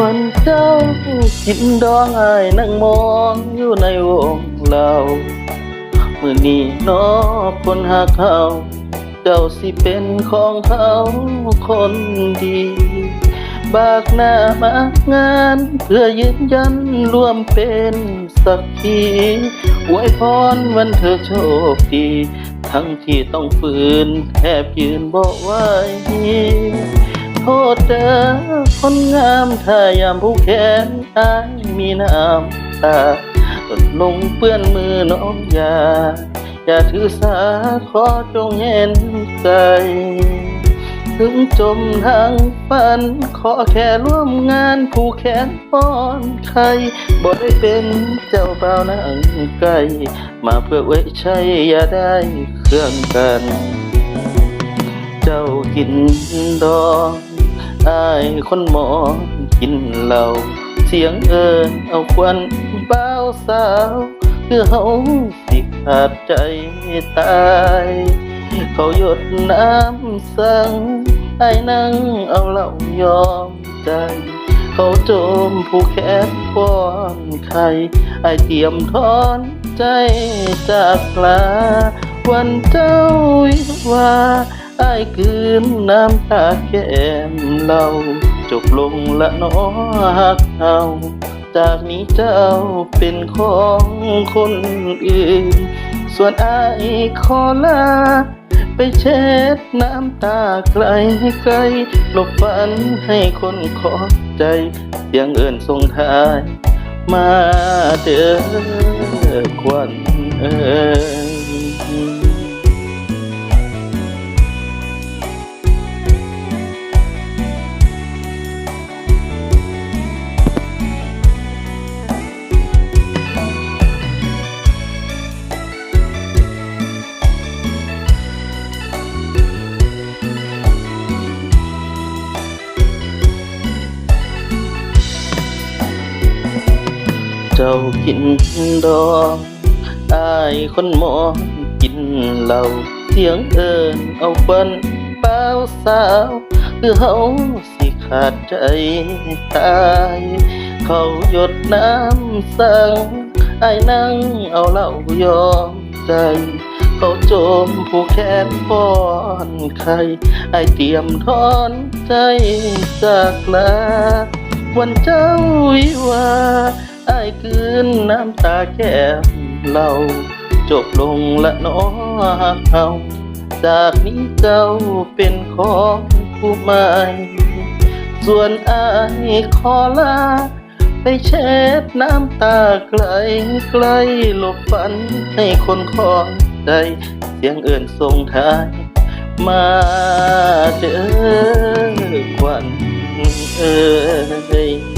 วันเจ้ากินดองไอ้ายนั่งมองอยู่ในวงเรามื่อนี้นอคนหาเขาเจ้าสิเป็นของเขาคนดี บากหน้ามางาน เพื่อยืนยันร่วมเป็นสักขีอวยพรวันเธอโชคดี ทั้งที่ต้องฝืนแทบยืนบอกไหว้ โทษเด้อคนงามถ้ายามผู้แขนอายมีน้ำตาตดลงเปื้อนมือน้องอยาอย่าถือสาขอจงเห็นใจ ถึงจมทางฝัน ขอแค่ร่วมงานผู้แขนป้อนไข่บ่ได้เป็นเจ้าเปล่านางไก่มาเพื่อไว้ใช้อย่าได้เครื่องกัน เจ้ากินดอง อายคนหมอกินเหล้าเสียงเอินเอาควันเบ้าสาว คือเฮาสิขาดใจตาย เขาหยดน้ำสังไอ้นั่งเอาเหล่ายอมใจ เขาโจมผู้แขนป้อนไข่ไอเตรียมทอนใจจากลาวันเจ้าวิวา ไอ้คืนน้ำตาแก้มเราจบลงละน้อหักเอาจากนี้เจ้าเป็นของคนอื่น ส่วนไอายขอลาไปเช็ดน้ำตาไกลไกลหลบฝันให้คนขอใจเสียงเอื่นส่งทาย มาเด้อควันเอ่ย เจ้ากินดองอายคนหมองกินเหล้าเสียงเอินเอาควันเป้าสาว คือเฮาสิขาดใจตาย เขาหยดน้ำสังไอ้ายนั่งเอาเหล้ายอมใจ เขาโจมผู้แขนป้อนไข่ไอเตรียมทอนใจจากลาวันเจ้าวิวาายคืนน้ำตาแก้มเราจบลงละน้อเฮาจากนี้เจ้าเป็นของผู้ใหม่ส่วนอายขอลาไปเช็ดน้ำตาไกลไกลหลบฝันให้คนของใจเสียงเอื่นส่งท้ายมาเด้อควันเอ้ย